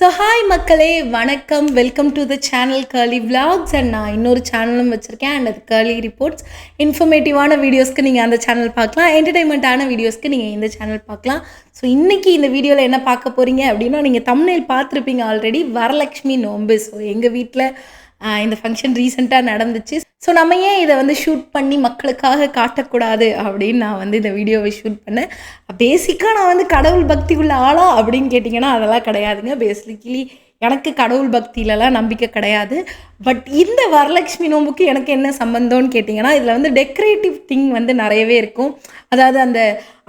So hi மக்களே. வணக்கம். Welcome to the channel curly vlogs and நான் இன்னொரு சேனலும் வச்சுருக்கேன். அண்ட் அது கர்லி ரிப்போர்ட்ஸ் இன்ஃபர்மேட்டிவான வீடியோஸ்க்கு நீங்கள் அந்த சேனல் பார்க்கலாம். என்டர்டைன்மெண்ட்டான வீடியோஸ்க்கு நீங்கள் இந்த சேனல் பார்க்கலாம். ஸோ இன்றைக்கி இந்த வீடியோவில் என்ன பார்க்க போகிறீங்க அப்படின்னா நீங்கள் தமிழில் பார்த்துருப்பீங்க ஆல்ரெடி வரலக்ஷ்மி நோம்பு ஸோ எங்கள் வீட்டில் இந்த ஃபங்க்ஷன் ரீசெண்டாக நடந்துச்சு. ஸோ நம்ம ஏன் இதை வந்து ஷூட் பண்ணி மக்களுக்காக காட்டக்கூடாது அப்படின்னு நான் வந்து இந்த வீடியோவை ஷூட் பண்ணேன். பேசிக்காக நான் வந்து கடவுள் பக்தி உள்ள ஆளா அப்படின்னு கேட்டிங்கன்னா அதெல்லாம் கிடையாதுங்க. பேசிக்கலி எனக்கு கடவுள் பக்தியிலலாம் நம்பிக்கை கிடையாது. பட் இந்த வரலட்சுமி நோம்புக்கு எனக்கு என்ன சம்பந்தம்னு கேட்டிங்கன்னா இதில் வந்து டெக்கரேட்டிவ் திங் வந்து நிறையவே இருக்கும். அதாவது அந்த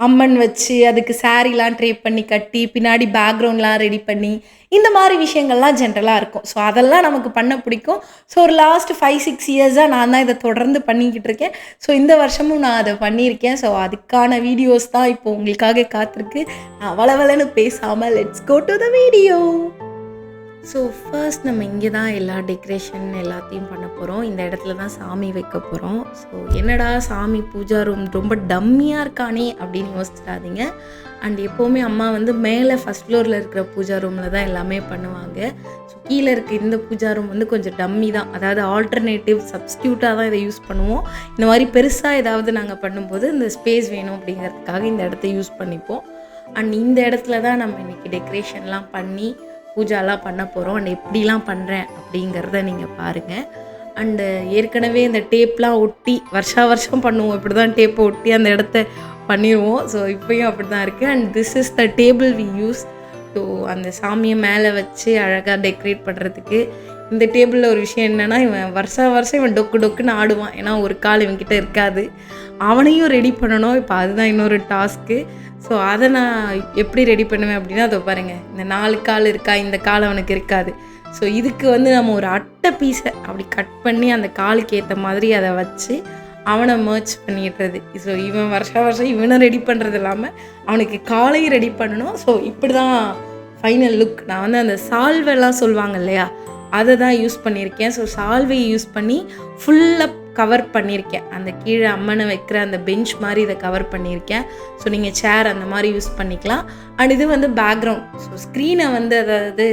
அம்மன் வச்சு அதுக்கு சாரீலாம் ட்ரேப் பண்ணி கட்டி பின்னாடி பேக்ரவுண்ட்லாம் ரெடி பண்ணி இந்த மாதிரி விஷயங்கள்லாம் ஜென்ரலாக இருக்கும். ஸோ அதெல்லாம் நமக்கு பண்ண பிடிக்கும். ஸோ ஒரு லாஸ்ட் ஃபைவ் சிக்ஸ் இயர்ஸாக நான் தான் இதை தொடர்ந்து பண்ணிக்கிட்டு இருக்கேன். ஸோ இந்த வருஷமும் நான் அதை பண்ணியிருக்கேன். ஸோ அதுக்கான வீடியோஸ் தான் இப்போ உங்களுக்காக காத்திருக்கு. நான் வளவலன்னு பேசாமல் let's go to the video so first நம்ம இங்கே தான் எல்லா டெக்கரேஷன் எல்லாத்தையும் பண்ண போகிறோம் இந்த இடத்துல தான் சாமி வைக்க போகிறோம் ஸோ என்னடா சாமி பூஜா ரூம் ரொம்ப டம்மியாக இருக்கானே அப்படின்னு யோசிச்சிடாதீங்க. அண்ட் எப்போவுமே அம்மா வந்து மேலே ஃபஸ்ட் ஃப்ளோரில் இருக்கிற பூஜா ரூமில் தான் எல்லாமே பண்ணுவாங்க. ஸோ கீழே இருக்க இந்த பூஜா ரூம் வந்து கொஞ்சம் டம்மி தான். அதாவது ஆல்டர்னேட்டிவ் சப்ஸ்டியூட்டாக தான் இதை யூஸ் பண்ணுவோம். இந்த மாதிரி பெருசாக ஏதாவது நாங்கள் பண்ணும்போது இந்த ஸ்பேஸ் வேணும் அப்படிங்கிறதுக்காக இந்த இடத்த யூஸ் பண்ணிப்போம். அண்ட் இந்த இடத்துல தான் நம்ம இன்றைக்கி டெக்கரேஷன்லாம் பண்ணி பூஜாலாம் பண்ண போகிறோம் அண்ட் எப்படிலாம் பண்ணுறேன் அப்படிங்கிறத நீங்கள் பாருங்கள் அண்டு ஏற்கனவே இந்த டேப்லாம் ஒட்டி வருஷா வருஷம் பண்ணுவோம். இப்படி தான் டேப்பை ஒட்டி அந்த இடத்த பண்ணிடுவோம் ஸோ இப்போயும் அப்படி தான் இருக்குது and this is the table we use so அந்த சாமியை மேலே வச்சு அழகாக டெக்கரேட் பண்ணுறதுக்கு இந்த டேபிளில் ஒரு விஷயம் என்னென்னா இவன் வருஷா வருஷம் இவன் டொக்கு டொக்குன்னு ஆடுவான். ஏன்னா ஒரு கால் இவன்கிட்ட இருக்காது. அவனையும் ரெடி பண்ணணும். இப்போ அதுதான் இன்னொரு டாஸ்க்கு ஸோ அதை நான் எப்படி ரெடி பண்ணுவேன் அப்படின்னா அதை பாருங்கள் இந்த நாலு கால் இருக்கா இந்த கால் அவனுக்கு இருக்காது. ஸோ இதுக்கு வந்து நம்ம ஒரு அட்டை பீஸை அப்படி கட் பண்ணி அந்த காலுக்கு ஏற்ற மாதிரி அதை வச்சு அவனை மர்ச் பண்ணிடுறது. ஸோ இவன் வருஷா வருஷம் இவனை ரெடி பண்ணுறது இல்லாமல் அவனுக்கு காலையும் ரெடி பண்ணணும். ஸோ இப்படி தான் ஃபைனல் லுக் நான் வந்து அந்த சால்வெல்லாம் சொல்லுவாங்க இல்லையா? அதை தான் யூஸ் பண்ணியிருக்கேன். ஸோ சால்வையை யூஸ் பண்ணி ஃபுல்லாக கவர் பண்ணியிருக்கேன். அந்த கீழே அம்மனை வைக்கிற அந்த பெஞ்ச் மாதிரி இதை கவர் பண்ணியிருக்கேன். ஸோ நீங்கள் சேர் அந்த மாதிரி யூஸ் பண்ணிக்கலாம். அண்ட் இது வந்து பேக்ரவுண்ட் ஸோ ஸ்க்ரீனை வந்து அதாவது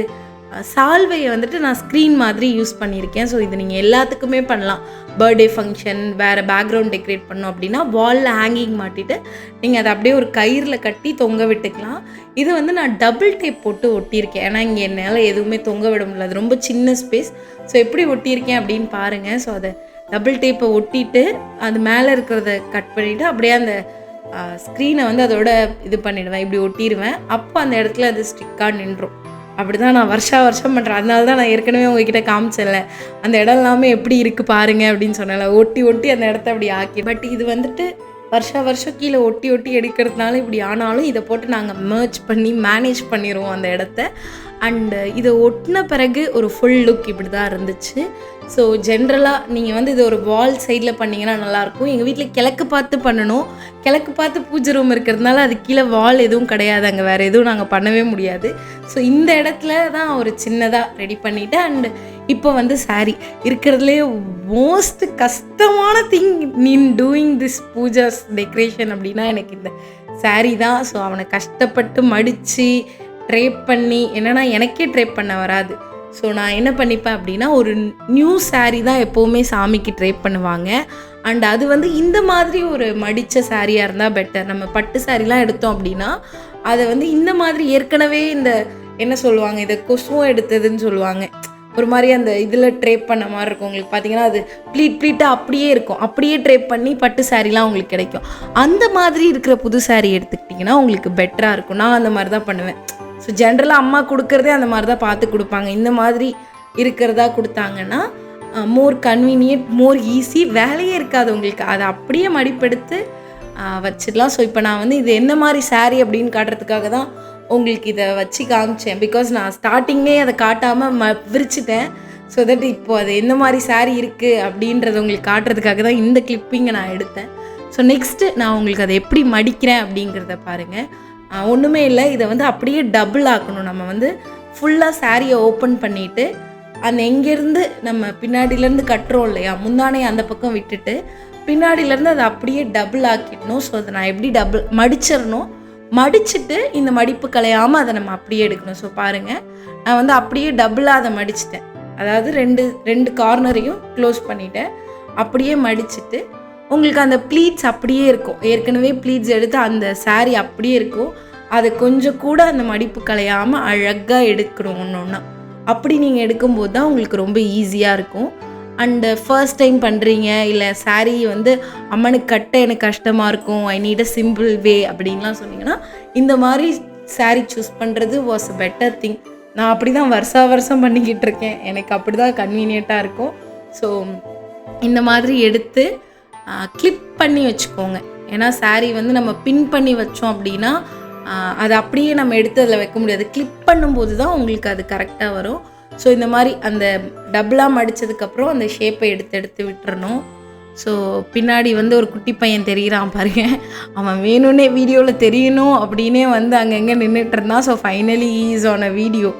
சால்வையை வந்துட்டு நான் ஸ்க்ரீன் மாதிரி யூஸ் பண்ணியிருக்கேன். ஸோ இது நீங்கள் எல்லாத்துக்குமே பண்ணலாம். பர்த்டே ஃபங்க்ஷன் வேறு பேக்ரவுண்ட் டெக்கரேட் பண்ணோம் அப்படின்னா வாலில் ஹேங்கிங் மாட்டிட்டு நீங்கள் அதை அப்படியே ஒரு கயிறில் கட்டி தொங்க விட்டுக்கலாம். இது வந்து நான் டபுள் டேப் போட்டு ஒட்டியிருக்கேன். ஏன்னா இங்கே என்னால் எதுவுமே தொங்க விட முடியல. அது ரொம்ப சின்ன ஸ்பேஸ் ஸோ எப்படி ஒட்டியிருக்கேன் அப்படின்னு பாருங்கள் ஸோ அதை டபுள் டேப்பை ஒட்டிட்டு அது மேலே இருக்கிறத கட் பண்ணிவிட்டு அப்படியே அந்த ஸ்க்ரீனை வந்து அதோட இது பண்ணிடுவேன். இப்படி ஒட்டிடுவேன். அப்போ அந்த இடத்துல அது ஸ்டிக்காக நின்றும். அப்படி தான் நான் வருஷா வருஷம் பண்ணுறேன் அதனால தான் நான் ஏற்கனவே உங்ககிட்ட காமிச்சல அந்த இடம் எல்லாமே எப்படி இருக்குது பாருங்க அப்படின்னு சொன்னல ஒட்டி ஒட்டி அந்த இடத்த அப்படி ஆக்கி. பட் இது வந்துட்டு வருஷா வருஷம் கீழே ஒட்டி ஒட்டி எடுக்கிறதுனால இப்படி ஆனாலும் இதை போட்டு நாங்கள் மேர்ச் பண்ணி மேனேஜ் பண்ணிடுவோம் அந்த இடத்த. அண்டு இதை ஒட்டின பிறகு ஒரு ஃபுல் லுக் இப்படி தான் இருந்துச்சு ஸோ ஜென்ரலாக நீங்கள் வந்து இது ஒரு வால் சைடில் பண்ணிங்கன்னா நல்லாயிருக்கும். எங்கள் வீட்டில் கிழக்கு பார்த்து பண்ணணும். கிழக்கு பார்த்து பூஜை ரூம் இருக்கிறதுனால அது கீழே வால் எதுவும் கிடையாது அங்கே. வேறு எதுவும் நாங்கள் பண்ணவே முடியாது. ஸோ இந்த இடத்துல தான் ஒரு சின்னதாக ரெடி பண்ணிவிட்டு அண்டு இப்போ வந்து சாரி இருக்கிறதுலே மோஸ்ட் கஷ்டமான thing நீன் doing this pujas decoration அப்படின்னா எனக்கு இந்த saree தான். ஸோ அவனை கஷ்டப்பட்டு மடித்து ட்ரேப் பண்ணி என்னென்னா எனக்கே ட்ரேப் பண்ண வராது. ஸோ நான் என்ன பண்ணிப்பேன் அப்படின்னா ஒரு நியூ சாரீ தான் எப்போவுமே சாமிக்கு ட்ரேப் பண்ணுவாங்க. அண்ட் அது வந்து இந்த மாதிரி ஒரு மடித்த சாரியாக இருந்தால் பெட்டர் நம்ம பட்டு சாரிலாம் எடுத்தோம் அப்படின்னா அதை வந்து இந்த மாதிரி ஏற்கனவே இந்த என்ன சொல்லுவாங்க இதை கொசுவும் எடுத்ததுன்னு சொல்லுவாங்க. ஒரு மாதிரி அந்த இதில் ட்ரேப் பண்ண மாதிரி இருக்கும். உங்களுக்கு பார்த்தீங்கன்னா அது ப்ளீட் ப்ளீட்டாக அப்படியே இருக்கும். அப்படியே ட்ரேப் பண்ணி பட்டு சாரீலாம் உங்களுக்கு கிடைக்கும். அந்த மாதிரி இருக்கிற புது சாரீ எடுத்துக்கிட்டிங்கன்னா உங்களுக்கு பெட்டராக இருக்கும். நான் அந்த மாதிரி தான் பண்ணுவேன். ஸோ ஜென்ரலாக அம்மா கொடுக்குறதே அந்த மாதிரி தான் பார்த்து கொடுப்பாங்க. இந்த மாதிரி இருக்கிறதா கொடுத்தாங்கன்னா மோர் கன்வீனியன்ட் மோர் ஈஸி வேலையே இருக்காது உங்களுக்கு. அதை அப்படியே மடிப்படுத்து வச்சிடலாம். ஸோ இப்போ நான் வந்து இது என்ன மாதிரி சாரீ அப்படின்னு காட்டுறதுக்காக தான் உங்களுக்கு இதை வச்சு காமிச்சேன். பிகாஸ் நான் ஸ்டார்டிங்கே அதை காட்டாமல் ம விரிச்சிட்டேன். ஸோ தட் இப்போ அது என்ன மாதிரி saree இருக்குது அப்படின்றத உங்களுக்கு காட்டுறதுக்காக தான் இந்த கிளிப்பிங்கை நான் எடுத்தேன். ஸோ நெக்ஸ்ட்டு நான் உங்களுக்கு அதை எப்படி மடிக்கிறேன் அப்படிங்கிறத பாருங்கள் ஒன்றுமே இல்லை. இதை வந்து அப்படியே டபுள் ஆக்கணும். நம்ம வந்து ஃபுல்லாக சாரியை ஓப்பன் பண்ணிவிட்டு அந்த எங்கேருந்து நம்ம பின்னாடியிலேருந்து கட்டுறோம் இல்லையா? முந்தானே அந்த பக்கம் விட்டுட்டு பின்னாடியிலேருந்து அதை அப்படியே டபுள் ஆக்கிடணும். ஸோ அதை நான் எப்படி டபுள் மடிச்சிடணும்? மடிச்சுட்டு இந்த மடிப்பு கலையாமல் அதை நம்ம அப்படியே எடுக்கணும். ஸோ பாருங்கள் நான் வந்து அப்படியே டபுளாக அதை மடிச்சிட்டேன். அதாவது ரெண்டு ரெண்டு கார்னரையும் க்ளோஸ் பண்ணிட்டேன். அப்படியே மடிச்சிட்டு உங்களுக்கு அந்த ப்ளீட்ஸ் அப்படியே இருக்கும். ஏற்கனவே ப்ளீட்ஸ் எடுத்து அந்த saree அப்படியே இருக்கும். அதை கொஞ்சம் கூட அந்த மடிப்பு கலையாமல் அழகாக எடுக்கணும் ஒன்று ஒன்றா அப்படி நீங்கள் எடுக்கும்போது தான் உங்களுக்கு ரொம்ப ஈஸியாக இருக்கும். அண்டு ஃபர்ஸ்ட் டைம் பண்ணுறீங்க இல்லை saree வந்து அம்மனுக்கு கட்ட எனக்கு கஷ்டமாக இருக்கும் ஐ நீட் அ சிம்பிள் வே அப்படின்லாம் சொன்னீங்கன்னா இந்த மாதிரி saree சூஸ் பண்ணுறது வாஸ் அ பெட்டர் திங் நான் அப்படி தான் வருஷா வருஷம் பண்ணிக்கிட்டு இருக்கேன். எனக்கு அப்படி தான் கன்வீனியண்ட்டாக இருக்கும். ஸோ இந்த மாதிரி எடுத்து கிளிப் பண்ணி வச்சுக்கோங்க. ஏன்னா saree வந்து நம்ம பின் பண்ணி வச்சோம் அப்படின்னா அதை அது அப்படியே நம்ம எடுத்து அதில் வைக்க முடியாது. கிளிப் பண்ணும்போது தான் உங்களுக்கு அது கரெக்டாக வரும். ஸோ இந்த மாதிரி அந்த டபுளாக மடித்ததுக்கப்புறம் அந்த ஷேப்பை எடுத்து எடுத்து விட்டுறணும். ஸோ பின்னாடி வந்து ஒரு குட்டி பையன் தெரிகிறான் பாருங்க. அவன் வேணும்னே வீடியோவில் தெரியணும் அப்படின்னே வந்து அங்கங்கே நின்றுட்டு இருந்தான். So finally is on a video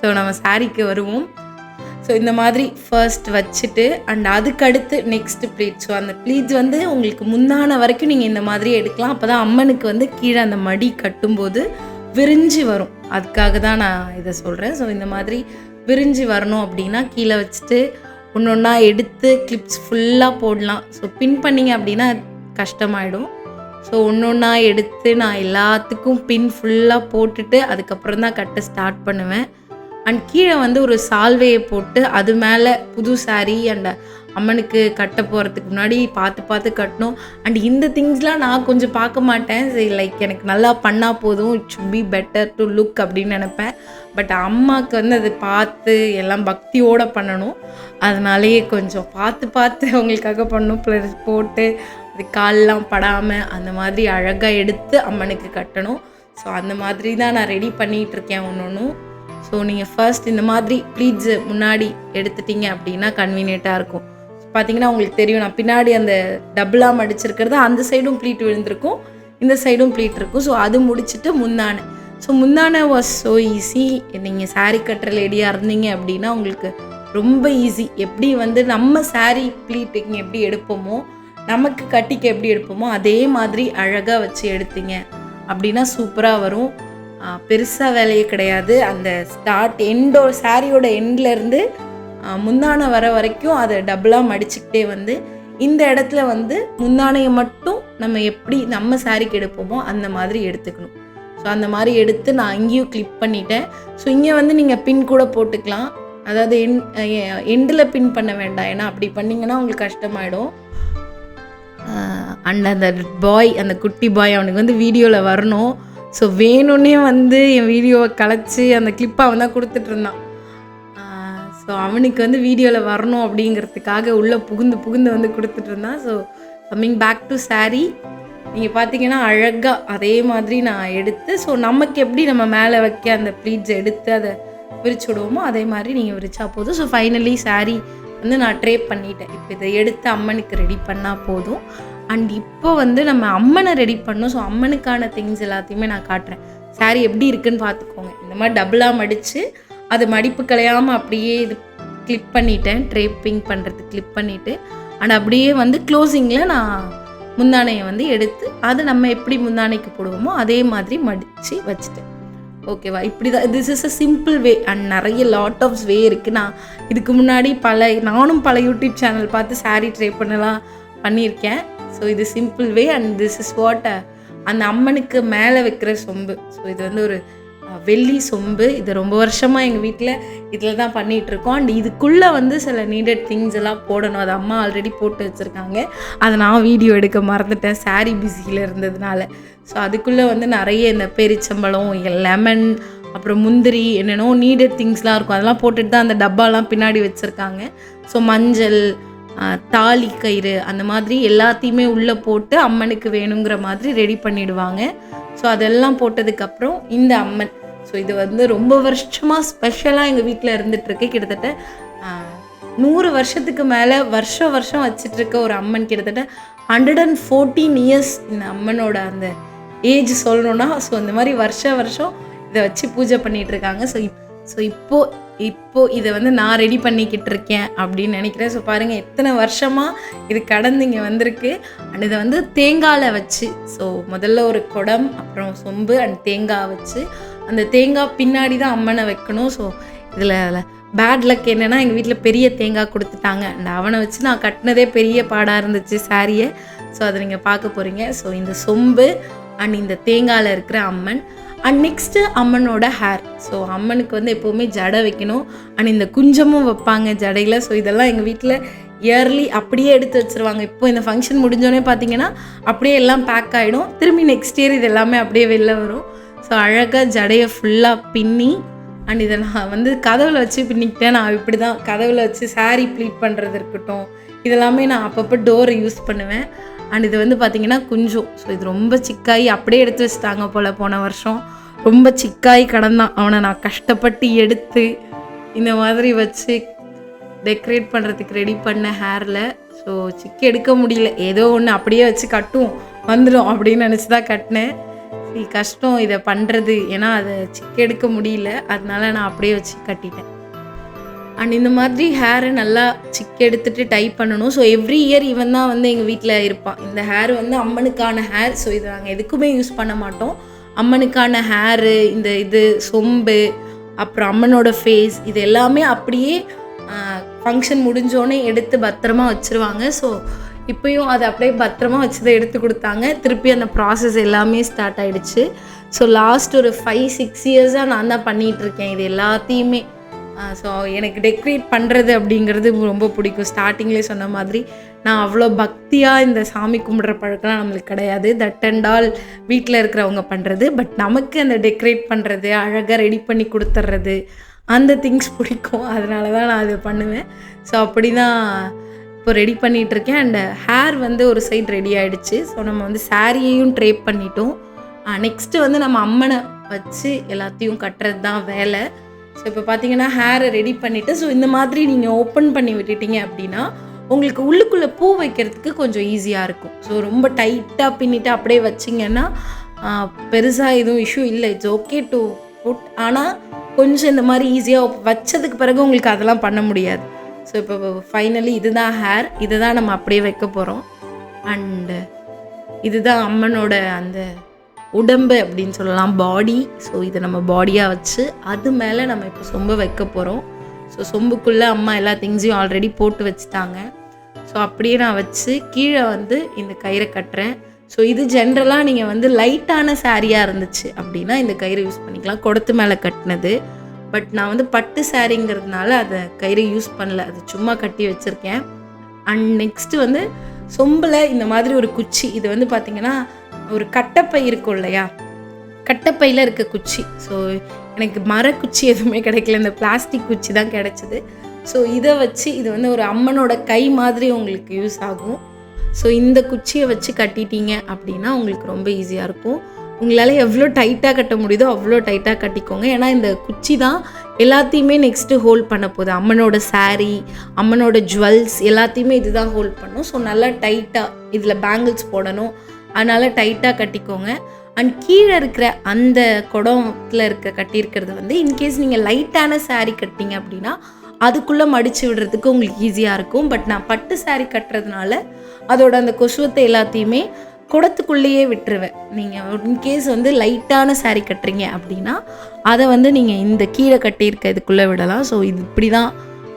so நம்ம சாரிக்கு வருவோம். ஸோ இந்த மாதிரி ஃபர்ஸ்ட் வச்சுட்டு அண்ட் அதுக்கடுத்து நெக்ஸ்ட் ப்ளீட் ஸோ அந்த ப்ளீட்ஸ் வந்து உங்களுக்கு முந்தான வரைக்கும் நீங்கள் இந்த மாதிரி எடுக்கலாம். அப்போ தான் அம்மனுக்கு வந்து கீழே அந்த மடி கட்டும்போது விரிஞ்சு வரும். அதுக்காக தான் நான் இதை சொல்கிறேன் ஸோ இந்த மாதிரி விரிஞ்சு வரணும் அப்படின்னா கீழே வச்சுட்டு ஒன்று ஒன்றா எடுத்து கிளிப்ஸ் ஃபுல்லாக போடலாம். ஸோ பின் பண்ணிங்க அப்படின்னா கஷ்டமாயிடும். ஸோ ஒன்று ஒன்றா எடுத்து நான் எல்லாத்துக்கும் பின் ஃபுல்லாக போட்டுட்டு அதுக்கப்புறம் தான் கட்ட ஸ்டார்ட் பண்ணுவேன். அண்ட் கீழே வந்து ஒரு சால்வையை போட்டு அது மேலே புது சாரீ அண்ட் அம்மனுக்கு கட்ட போகிறதுக்கு முன்னாடி பார்த்து பார்த்து கட்டணும். அண்ட் இந்த திங்ஸ்லாம் நான் கொஞ்சம் பார்க்க மாட்டேன். சரி லைக் எனக்கு நல்லா பண்ணால் போதும். It should be better to look அப்படின்னு நினப்பேன். பட் அம்மாவுக்கு வந்து அது பார்த்து எல்லாம் பக்தியோடு பண்ணணும். அதனாலேயே கொஞ்சம் பார்த்து பார்த்து அவங்களுக்காக பண்ணணும். ப்ளஸ் போட்டு அது கால்லாம் படாமல் அந்த மாதிரி அழகாக எடுத்து அம்மனுக்கு கட்டணும். ஸோ அந்த மாதிரி தான் நான் ரெடி பண்ணிகிட்டு இருக்கேன் ஒன்று ஒன்றும் ஸோ நீங்கள் ஃபர்ஸ்ட் இந்த மாதிரி ப்ளீட்ஸு முன்னாடி எடுத்துட்டீங்க அப்படின்னா கன்வீனியண்ட்டாக இருக்கும். பார்த்தீங்கன்னா உங்களுக்கு தெரியும். நான் பின்னாடி அந்த டபுளாக மடிச்சிருக்கிறது அந்த சைடும் ப்ளீட் விழுந்திருக்கும். இந்த சைடும் ப்ளீட் இருக்கும். ஸோ அது முடிச்சுட்டு முந்தானை. ஸோ முந்தானை வாஸ் ஸோ ஈஸி நீங்கள் சாரீ கட்டுற லேடியாக இருந்தீங்க அப்படின்னா உங்களுக்கு ரொம்ப ஈஸி எப்படி வந்து நம்ம சாரீ ப்ளீட்டிங் எப்படி எடுப்போமோ நமக்கு கட்டிக்கு எப்படி எடுப்போமோ அதே மாதிரி அழகாக வச்சு எடுத்தீங்க அப்படின்னா சூப்பராக வரும். பெருசாக வேலையே கிடையாது. அந்த ஸ்டார்ட் எண்டோ சாரியோட எண்ட்லேருந்து முந்தானை வர வரைக்கும் அதை டபுளாக மடிச்சுக்கிட்டே வந்து இந்த இடத்துல வந்து முந்தானையை மட்டும் நம்ம எப்படி நம்ம சாரிக்கு எடுப்போமோ அந்த மாதிரி எடுத்துக்கணும். ஸோ அந்த மாதிரி எடுத்து நான் அங்கேயும் கிளிப் பண்ணிட்டேன். ஸோ இங்கே வந்து நீங்கள் பின் கூட போட்டுக்கலாம். அதாவது என் எண்டில் பின் பண்ண வேண்டாம். ஏன்னா அப்படி பண்ணிங்கன்னா உங்களுக்கு கஷ்டமாயிடும். அண்ட் அந்த பாய் அந்த குட்டி பாய் அவனுக்கு வந்து வீடியோவில் வரணும். ஸோ வேணும்னே வந்து என் வீடியோவை கலைச்சி அந்த கிளிப்பாக அவன் தான் கொடுத்துட்ருந்தான் ஸோ அவனுக்கு வந்து வீடியோவில் வரணும் அப்படிங்கிறதுக்காக உள்ளே புகுந்து புகுந்து வந்து கொடுத்துட்டு இருந்தான். So coming back to saree நீங்கள் பார்த்தீங்கன்னா அழகாக அதே மாதிரி நான் எடுத்து ஸோ நமக்கு எப்படி நம்ம மேலே வைக்க அந்த ப்ளீட்ஸ் எடுத்து அதை விரிச்சு விடுவோமோ அதே மாதிரி நீங்கள் விரிச்சா போதும். ஸோ ஃபைனலி சாரீ வந்து நான் ட்ரே பண்ணிட்டேன். இப்போ இதை எடுத்து அம்மனுக்கு ரெடி பண்ணால் போதும். அண்ட் இப்போ வந்து நம்ம அம்மனை ரெடி பண்ணோம் ஸோ அம்மனுக்கான திங்ஸ் எல்லாத்தையுமே நான் காட்டுறேன். Saree எப்படி இருக்குன்னு பார்த்துக்கோங்க இந்த மாதிரி டபுளாக மடித்து அது மடிப்பு கலையாமல் அப்படியே இது கிளிப் பண்ணிட்டேன். ட்ரேப்பிங் பண்ணுறதுக்கு கிளிப் பண்ணிவிட்டு ஆனால் அப்படியே வந்து க்ளோசிங்கில் நான் முந்தானையை வந்து எடுத்து அது நம்ம எப்படி முந்தானைக்கு போடுவோமோ அதே மாதிரி மடித்து வச்சுட்டேன். ஓகேவா இப்படி தான் this is a simple way and நிறைய லாட் ஆஃப்ஸ் வே இருக்குது நான் இதுக்கு முன்னாடி பல நானும் பல யூடியூப் சேனல் பார்த்து சாரீ ட்ரை பண்ணலாம் பண்ணியிருக்கேன். ஸோ இது simple way and this is what அந்த அம்மனுக்கு மேலே வைக்கிற சொம்பு. ஸோ இது வந்து ஒரு வெள்ளி சொம்பு இது ரொம்ப வருஷமாக எங்கள் வீட்டில் இதில் தான் பண்ணிகிட்ருக்கோம் அண்ட் இதுக்குள்ளே வந்து சில நீடட் திங்ஸ் எல்லாம் போடணும். அது அம்மா ஆல்ரெடி போட்டு வச்சுருக்காங்க. அதை நான் வீடியோ எடுக்க மறந்துட்டேன். Saree பிஸியில் இருந்ததுனால. ஸோ அதுக்குள்ளே வந்து நிறைய இந்த பெரிச்சம்பழம் லெமன் அப்புறம் முந்திரி என்னென்னோ நீடட் திங்ஸ்லாம் இருக்கும். அதெல்லாம் போட்டுட்டு தான் அந்த டப்பாலாம் பின்னாடி வச்சுருக்காங்க. ஸோ மஞ்சள் தாலி கயிறு அந்த மாதிரி எல்லாத்தையுமே உள்ளே போட்டு அம்மனுக்கு வேணுங்கிற மாதிரி ரெடி பண்ணிடுவாங்க. ஸோ அதெல்லாம் போட்டதுக்கப்புறம் இந்த அம்மன் ஸோ இது வந்து ரொம்ப வருஷமாக ஸ்பெஷலாக எங்கள் வீட்டில் இருந்துகிட்ருக்கு கிட்டத்தட்ட நூறு வருஷத்துக்கு மேலே வருஷம் வருஷம் வச்சிட்ருக்க ஒரு அம்மன் கிட்டத்தட்ட ஹண்ட்ரட் அண்ட் ஃபோர்டீன் இயர்ஸ் இந்த அம்மனோட அந்த ஏஜ் சொல்லணும்னா ஸோ இந்த மாதிரி வருஷ வருஷம் இதை வச்சு பூஜை பண்ணிகிட்ருக்காங்க இருக்காங்க ஸோ ஸோ இப்போது இப்போ இதை வந்து நான் ரெடி பண்ணிக்கிட்டு இருக்கேன் அப்படின்னு நினைக்கிறேன். ஸோ பாருங்கள் எத்தனை வருஷமாக இது கடந்து இங்கே வந்திருக்கு. அண்ட் இதை வந்து தேங்காயில் வச்சு ஸோ முதல்ல ஒரு குடம் அப்புறம் சொம்பு அண்ட் தேங்காய் வச்சு அந்த தேங்காய் பின்னாடி தான் அம்மனை வைக்கணும். ஸோ இதில் பேட் லக் என்னென்னா எங்கள் வீட்டில் பெரிய தேங்காய் கொடுத்துட்டாங்க. அண்ட் அவனை வச்சு நான் கட்டினதே பெரிய பாடாக இருந்துச்சு சாரியை ஸோ அதை நீங்கள் பார்க்க போகிறீங்க ஸோ இந்த சொம்பு அண்ட் இந்த தேங்காயில் இருக்கிற அம்மன். அண்ட் நெக்ஸ்ட்டு அம்மனோட ஹேர் ஸோ அம்மனுக்கு வந்து எப்போவுமே ஜடை வைக்கணும். அண்ட் இந்த குஞ்சமும் வைப்பாங்க ஜடையில். ஸோ இதெல்லாம் எங்கள் வீட்டில் இயர்லி அப்படியே எடுத்து வச்சுருவாங்க. இப்போ இந்த ஃபங்க்ஷன் முடிஞ்சோடனே பார்த்தீங்கன்னா அப்படியே எல்லாம் பேக் ஆகிடும் திரும்பி நெக்ஸ்ட் இயர் இது எல்லாமே அப்படியே வெளில வரும். அழகாக ஜடையை ஃபுல்லாக பின்னி அண்ட் இதை நான் வந்து கதவில் வச்சு பின்னிக்கிட்டேன். நான் இப்படி தான் கதவில் வச்சு saree ப்ளீட் பண்ணுறது இருக்கட்டும் இதெல்லாமே நான் அப்பப்போ டோரை யூஸ் பண்ணுவேன். அண்ட் இது வந்து பார்த்திங்கன்னா குஞ்சும். ஸோ இது ரொம்ப சிக்காயி அப்படியே எடுத்து வச்சுட்டாங்க போல் போன வருஷம். ரொம்ப சிக்காயி கடந்தான். அவனை நான் கஷ்டப்பட்டு எடுத்து இந்த மாதிரி வச்சு டெக்கரேட் பண்ணுறதுக்கு ரெடி பண்ண ஹேரில் ஸோ சிக்கு எடுக்க முடியல. ஏதோ ஒன்று அப்படியே வச்சு கட்டும் வந்துடும் அப்படின்னு நினச்சி தான் கட்டினேன். கஷ்டம் இதை பண்ணுறது ஏன்னா அதை சிக்கு எடுக்க முடியல. அதனால நான் அப்படியே வச்சு கட்டிட்டேன். அண்ட் இந்த மாதிரி ஹேரை நல்லா சிக்கு எடுத்துட்டு டை பண்ணணும். ஸோ எவ்ரி இயர் இவன் தான் வந்து எங்கள் வீட்டில் இருப்பான். இந்த ஹேர் வந்து அம்மனுக்கான ஹேர் ஸோ இதை நாங்கள் எதுக்குமே யூஸ் பண்ண மாட்டோம். அம்மனுக்கான ஹேரு இந்த இது சொம்பு அப்புறம் அம்மனோட ஃபேஸ் இது எல்லாமே அப்படியே ஃபங்க்ஷன் முடிஞ்சோடனே எடுத்து பத்திரமா வச்சுருவாங்க. ஸோ இப்போயும் அதை அப்படியே பத்திரமா வச்சதை எடுத்து கொடுத்தாங்க. திருப்பி அந்த ப்ராசஸ் எல்லாமே ஸ்டார்ட் ஆயிடுச்சு. ஸோ லாஸ்ட் ஒரு ஃபைவ் சிக்ஸ் இயர்ஸாக நான் தான் பண்ணிகிட்டு இருக்கேன். இது எல்லாத்தையுமே. ஸோ எனக்கு டெக்கரேட் பண்ணுறது அப்படிங்கிறது ரொம்ப பிடிக்கும். ஸ்டார்டிங்லேயே சொன்ன மாதிரி நான் அவ்வளோ பக்தியாக இந்த சாமி கும்பிட்ற பழக்கம்லாம் நம்மளுக்கு கிடையாது. தட் அண்ட் ஆல் வீட்டில் இருக்கிறவங்க பண்ணுறது பட் நமக்கு அந்த டெக்கரேட் பண்ணுறது அழகாக ரெடி பண்ணி கொடுத்துட்றது அந்த திங்ஸ் பிடிக்கும். அதனால தான் நான் அதை பண்ணுவேன். ஸோ அப்படி தான் இப்போ ரெடி பண்ணிகிட்டு இருக்கேன் அண்ட் ஹேர் வந்து ஒரு சைட் ரெடி ஆகிடுச்சு ஸோ நம்ம வந்து சாரியையும் ட்ரேப் பண்ணிட்டோம். நெக்ஸ்ட்டு வந்து நம்ம அம்மனை வச்சு எல்லாத்தையும் கட்டுறது தான் வேலை. ஸோ இப்போ பார்த்தீங்கன்னா ஹேரை ரெடி பண்ணிவிட்டு ஸோ இந்த மாதிரி நீங்கள் ஓப்பன் பண்ணி விட்டுட்டீங்க அப்படின்னா உங்களுக்கு உள்ளுக்குள்ளே பூ வைக்கிறதுக்கு கொஞ்சம் ஈஸியாக இருக்கும். ஸோ ரொம்ப டைட்டாக பின்னிட்டு அப்படியே வச்சிங்கன்னா பெருசாக எதுவும் இஷ்யூ இல்லை. இட்ஸ் ஓகே டு புட் ஆனால் கொஞ்சம் இந்த மாதிரி ஈஸியாக வச்சதுக்கு பிறகு உங்களுக்கு அதெல்லாம் பண்ண முடியாது. ஸோ இப்போ ஃபைனலி இதுதான் ஹேர் இதை தான் நம்ம அப்படியே வைக்க போகிறோம் அண்டு இதுதான் அம்மனோட அந்த உடம்பு அப்படின்னு சொல்லலாம் பாடி ஸோ இதை நம்ம பாடியாக வச்சு அது மேலே நம்ம இப்போ சொம்பு வைக்க போகிறோம் ஸோ சொம்புக்குள்ளே அம்மா எல்லா திங்ஸையும் ஆல்ரெடி போட்டு வச்சுட்டாங்க. ஸோ அப்படியே நான் வச்சு கீழே வந்து இந்த கயிறை கட்டுறேன். ஸோ இது ஜென்ரலாக நீங்கள் வந்து லைட்டான சாரியாக இருந்துச்சு அப்படின்னா இந்த கயிறை யூஸ் பண்ணிக்கலாம். குடத்து மேலே கட்டினது. பட் நான் வந்து பட்டு சாரிங்கிறதுனால அதை கயிறு யூஸ் பண்ணல. அது சும்மா கட்டி வச்சுருக்கேன். அண்ட் நெக்ஸ்ட்டு வந்து சொம்பில் இந்த மாதிரி ஒரு குச்சி. இது வந்து பார்த்திங்கன்னா ஒரு கட்டப்பை இருக்கும் இல்லையா? கட்டப்பையில் இருக்க குச்சி. ஸோ எனக்கு மரக்குச்சி எதுவுமே கிடைக்கல. இந்த பிளாஸ்டிக் குச்சி தான் கிடச்சிது. ஸோ இதை வச்சு இது வந்து ஒரு அம்மனோட கை மாதிரி உங்களுக்கு யூஸ் ஆகும். ஸோ இந்த குச்சியை வச்சு கட்டிட்டீங்க அப்படின்னா உங்களுக்கு ரொம்ப ஈஸியாக இருக்கும். உங்களால் எவ்வளோ டைட்டாக கட்ட முடியுதோ அவ்வளோ டைட்டாக கட்டிக்கோங்க. ஏன்னா இந்த குச்சி தான் எல்லாத்தையுமே நெக்ஸ்ட்டு ஹோல்ட் பண்ண போகுது. அம்மனோட saree அம்மனோட ஜுவல்ஸ் எல்லாத்தையுமே இதுதான் ஹோல்ட் பண்ணும். ஸோ நல்லா டைட்டாக இதில் பேங்கிள்ஸ் போடணும். அதனால் டைட்டாக கட்டிக்கோங்க. அண்ட் கீழே இருக்கிற அந்த குடத்தில் இருக்க கட்டியிருக்கிறது வந்து இன்கேஸ் நீங்கள் லைட்டான saree கட்டிங்க அப்படின்னா அதுக்குள்ளே மடித்து விடுறதுக்கு உங்களுக்கு ஈஸியாக இருக்கும். பட் நான் பட்டு saree கட்டுறதுனால அதோட அந்த கொசுவத்தை எல்லாத்தையுமே குடத்துக்குள்ளேயே விட்டுருவேன். நீங்கள் இன்கேஸ் வந்து லைட்டான saree கட்டுறீங்க அப்படின்னா அதை வந்து நீங்கள் இந்த கீழே கட்டியிருக்க இதுக்குள்ளே விடலாம். ஸோ இது இப்படி தான்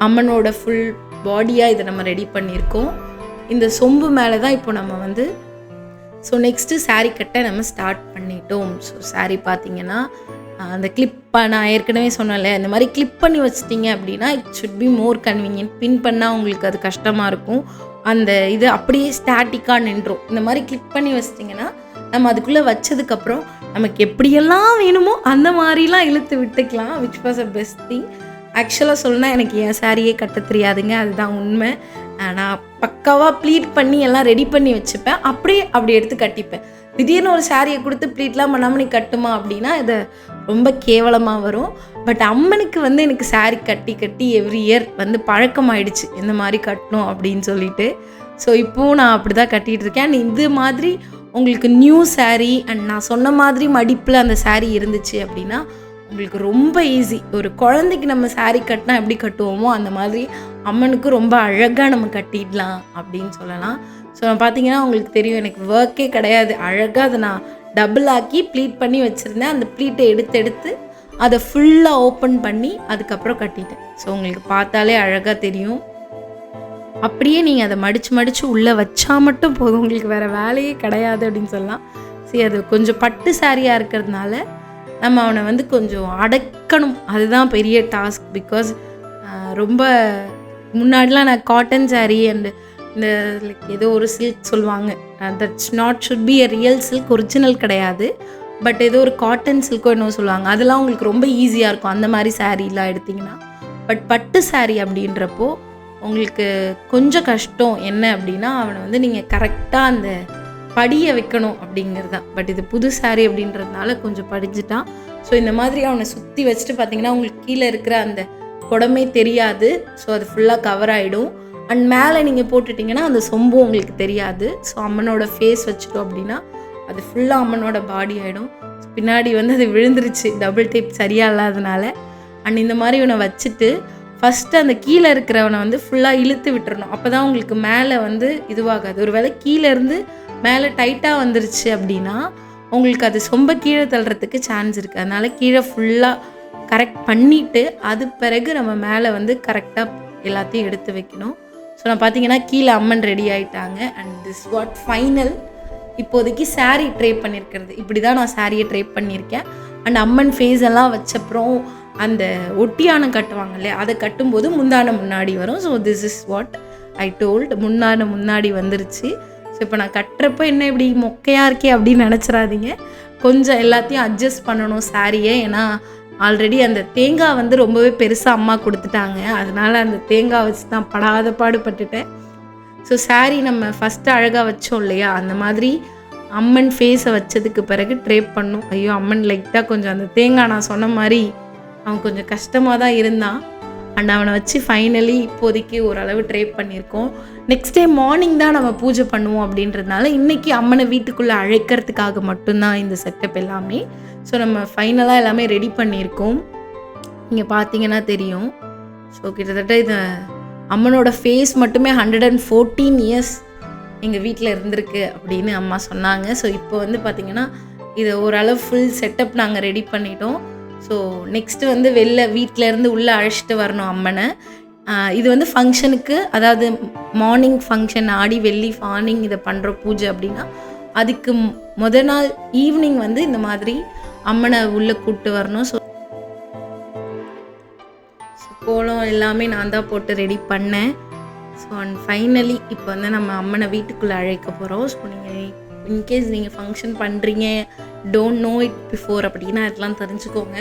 அம்மனோட ஃபுல் பாடியாக இதை நம்ம ரெடி பண்ணியிருக்கோம். இந்த சொம்பு மேலே தான் இப்போ நம்ம வந்து ஸோ நெக்ஸ்ட்டு saree கட்ட நம்ம ஸ்டார்ட் பண்ணிட்டோம். ஸோ saree பார்த்தீங்கன்னா அந்த கிளிப் நான் ஏற்கனவே சொன்னேன்ல இந்த மாதிரி கிளிப் பண்ணி வச்சிட்டிங்க அப்படின்னா it should be more convenient pin பண்ணால் உங்களுக்கு அது கஷ்டமாக இருக்கும். அந்த இது அப்படியே ஸ்டாட்டிக்காக நின்றும். இந்த மாதிரி கிளிக் பண்ணி வச்சிட்டிங்கன்னா நம்ம அதுக்குள்ளே வச்சதுக்கப்புறம் நமக்கு எப்படியெல்லாம் வேணுமோ அந்த மாதிரிலாம் இழுத்து விட்டுக்கலாம் which was a best thing ஆக்சுவலாக சொல்லணும்னா எனக்கு என் சாரியே கட்ட தெரியாதுங்க. அதுதான் உண்மை. நான் பக்காவாக ப்ளீட் பண்ணி எல்லாம் ரெடி பண்ணி வச்சுப்பேன். அப்படியே அப்படி எடுத்து கட்டிப்பேன். திடீர்னு ஒரு சாரியை கொடுத்து ப்ளீட்லாம் பண்ணாமல் நீ கட்டுமா அப்படின்னா இதை ரொம்ப கேவலமாக வரும். பட் அம்மனுக்கு வந்து எனக்கு சாரி கட்டி கட்டி எவ்ரி இயர் வந்து பழக்கமாயிடுச்சு. இந்த மாதிரி கட்டணும் அப்படின்னு சொல்லிட்டு. ஸோ இப்போவும் நான் அப்படி தான் கட்டிகிட்டு இருக்கேன். அண்ட் இது மாதிரி உங்களுக்கு நியூ சாரீ அண்ட் நான் சொன்ன மாதிரி மடிப்பில் அந்த சாரீ இருந்துச்சு அப்படின்னா உங்களுக்கு ரொம்ப ஈஸி ஒரு குழந்தைக்கு நம்ம சாரீ கட்டினா எப்படி கட்டுவோமோ அந்த மாதிரி அம்மனுக்கு ரொம்ப அழகாக நம்ம கட்டிடலாம் அப்படின்னு சொல்லலாம். ஸோ பார்த்தீங்கன்னா உங்களுக்கு தெரியும் எனக்கு ஒர்க்கே கிடையாது. அழகாக அதை நான் டபுள் ஆக்கி ப்ளீட் பண்ணி வச்சுருந்தேன். அந்த ப்ளீட்டை எடுத்து எடுத்து அதை ஃபுல்லாக ஓப்பன் பண்ணி அதுக்கப்புறம் கட்டிட்டேன். ஸோ உங்களுக்கு பார்த்தாலே அழகாக தெரியும். அப்படியே நீங்கள் அதை மடித்து மடித்து உள்ளே வச்சா மட்டும் போதும். உங்களுக்கு வேறு வேலையே கிடையாது அப்படின்னு சொல்லலாம். சரி அது கொஞ்சம் பட்டு சாரியாக இருக்கிறதுனால நம்ம அவனை வந்து கொஞ்சம் அடக்கணும். அதுதான் பெரிய டாஸ்க் பிகாஸ் ரொம்ப முன்னாடிலாம் நான் காட்டன் சாரீ அண்டு இந்த லைக் ஏதோ ஒரு சில்க் சொல்லுவாங்க. That's not should be a real silk original கிடையாது. பட் ஏதோ ஒரு காட்டன் சில்க்கோ என்னவோ சொல்லுவாங்க. அதெல்லாம் உங்களுக்கு ரொம்ப ஈஸியாக இருக்கும். அந்த மாதிரி சாரீலாம் எடுத்திங்கன்னா. பட் பட்டு சாரீ அப்படின்றப்போ உங்களுக்கு கொஞ்சம் கஷ்டம் என்ன அப்படின்னா அவனை வந்து நீங்கள் கரெக்டாக அந்த படியை வைக்கணும் அப்படிங்கிறது தான். பட் இது புது சாரீ அப்படின்றதுனால கொஞ்சம் படிச்சுட்டான் ஸோ இந்த மாதிரி அவனை சுற்றி வச்சுட்டு பார்த்தீங்கன்னா உங்களுக்கு கீழே இருக்கிற அந்த குடமே தெரியாது. ஸோ அது ஃபுல்லாக கவர் ஆகிடும் அண்ட் மேலே நீங்கள் போட்டுட்டிங்கன்னா அந்த சொம்பும் உங்களுக்கு தெரியாது. ஸோ அம்மனோட ஃபேஸ் வச்சுட்டோம் அப்படின்னா அது ஃபுல்லாக அம்மனோட பாடி ஆகிடும் பின்னாடி வந்து அது விழுந்துருச்சு. டபுள் டேப் சரியாக இல்லாதனால. அண்ட் இந்த மாதிரி இவனை வச்சுட்டு ஃபஸ்ட்டு அந்த கீழே இருக்கிறவனை வந்து ஃபுல்லாக இழுத்து விட்டுறணும். அப்போ தான் உங்களுக்கு மேலே வந்து இதுவாகாது. ஒரு வேளை கீழேருந்து மேலே டைட்டாக வந்துருச்சு அப்படின்னா உங்களுக்கு அது சொம்ப கீழே தள்ளுறதுக்கு சான்ஸ் இருக்குது அதனால் கீழே ஃபுல்லாக கரெக்ட் பண்ணிவிட்டு அது பிறகு நம்ம மேலே வந்து கரெக்டாக எல்லாத்தையும் எடுத்து வைக்கணும். ஸோ நான் பார்த்தீங்கன்னா கீழே அம்மன் ரெடி ஆகிட்டாங்க அண்ட் திஸ் வாட் ஃபைனல் இப்போதைக்கு சாரீ ட்ரை பண்ணியிருக்கிறது இப்படி தான் நான் சாரியை ட்ரை பண்ணியிருக்கேன் அண்ட் அம்மன் ஃபேஸ் எல்லாம் வச்சப்புறம் அந்த ஒட்டியானம் கட்டுவாங்க இல்லையா அதை கட்டும்போது முந்தான முன்னாடி வரும். So this is what I told முன்னான முன்னாடி வந்துருச்சு. ஸோ இப்போ நான் கட்டுறப்போ என்ன இப்படி மொக்கையாக இருக்கே அப்படின்னு நினச்சிடாதீங்க கொஞ்சம் எல்லாத்தையும் அட்ஜஸ்ட் பண்ணணும் சாரியை ஏன்னா ஆல்ரெடி அந்த தேங்காய் வந்து ரொம்பவே பெருசாக அம்மா கொடுத்துட்டாங்க. அதனால் அந்த தேங்காய் வச்சு தான் படாத பாடுபட்டுட்டேன். ஸோ saree நம்ம ஃபஸ்ட்டு அழகாக வச்சோம் இல்லையா? அந்த மாதிரி அம்மன் ஃபேஸை வச்சதுக்கு பிறகு ட்ரேப் பண்ணும். ஐயோ அம்மன் லைட்டாக கொஞ்சம் அந்த தேங்காய் நான் சொன்ன மாதிரி அவன் கொஞ்சம் கஷ்டமாக தான் இருந்தான். அண்ட் அவனை வச்சு ஃபைனலி இப்போதைக்கு ஓரளவு ட்ரேப் பண்ணியிருக்கோம். நெக்ஸ்ட் டே மார்னிங் தான் நம்ம பூஜை பண்ணுவோம் அப்படின்றதுனால இன்றைக்கி அம்மனை வீட்டுக்குள்ளே அழைக்கிறதுக்காக மட்டும்தான் இந்த செட்டப் எல்லாமே. ஸோ நம்ம ஃபைனலாக எல்லாமே ரெடி பண்ணியிருக்கோம். நீங்கள் பார்த்தீங்கன்னா தெரியும். ஸோ கிட்டத்தட்ட இதை அம்மனோட ஃபேஸ் மட்டுமே ஹண்ட்ரட் அண்ட் ஃபோர்டீன் இயர்ஸ் எங்கள் வீட்டில் இருந்திருக்கு அப்படின்னு அம்மா சொன்னாங்க. ஸோ இப்போ வந்து பார்த்திங்கன்னா இதை ஓரளவு ஃபுல் செட்டப் நாங்கள் ரெடி பண்ணிட்டோம். ஸோ நெக்ஸ்ட்டு வந்து வெளில வீட்டில் இருந்து உள்ளே அழைச்சிட்டு வரணும் அம்மனை. இது வந்து ஃபங்க்ஷனுக்கு அதாவது மார்னிங் ஃபங்க்ஷன் ஆடி வெள்ளி ஃபார்னிங் இதை பண்ணுற பூஜை அப்படின்னா அதுக்கு முத நாள் ஈவினிங் வந்து இந்த மாதிரி அம்மனை உள்ளே கூப்பிட்டு வரணும். ஸோ கோலம் எல்லாமே நான் தான் போட்டு ரெடி பண்ணேன். ஸோ அண்ட் ஃபைனலி இப்போ வந்து நம்ம அம்மனை வீட்டுக்குள்ளே அழைக்க போகிறோம் ஸோ நீங்கள் இன்கேஸ் நீங்கள் ஃபங்க்ஷன் பண்ணுறீங்க டோன்ட் நோ இட் பிஃபோர் அப்படின்னா அதெல்லாம் தெரிஞ்சுக்கோங்க.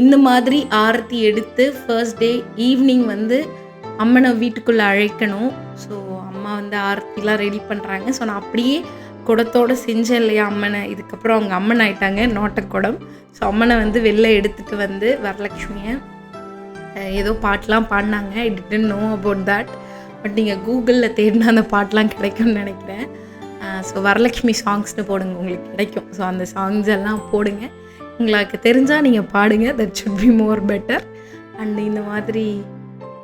இந்த மாதிரி ஆரத்தி எடுத்து ஃபர்ஸ்ட் டே ஈவினிங் வந்து அம்மனை வீட்டுக்குள்ளே அழைக்கணும். ஸோ அம்மா வந்து ஆரத்திலாம் ரெடி பண்ணுறாங்க ஸோ நான் அப்படியே குடத்தோடு செஞ்சேன் இல்லையா அம்மனை? இதுக்கப்புறம் அவங்க அம்மன் ஆயிட்டாங்க நோட்டக்குடம். ஸோ அம்மனை வந்து வெளில எடுத்துகிட்டு வந்து வரலட்சுமியை ஏதோ பாட்டெலாம் பாடினாங்க. I didn't know about that but நீங்கள் கூகுளில் தேடினா அந்த பாட்டெலாம் கிடைக்கும்னு நினைக்கிறேன். ஸோ வரலட்சுமி சாங்ஸ்னு போடுங்க உங்களுக்கு கிடைக்கும். ஸோ அந்த சாங்ஸ் எல்லாம் போடுங்க. உங்களுக்கு தெரிஞ்சால் நீங்கள் பாடுங்க. That should be more better and இந்த மாதிரி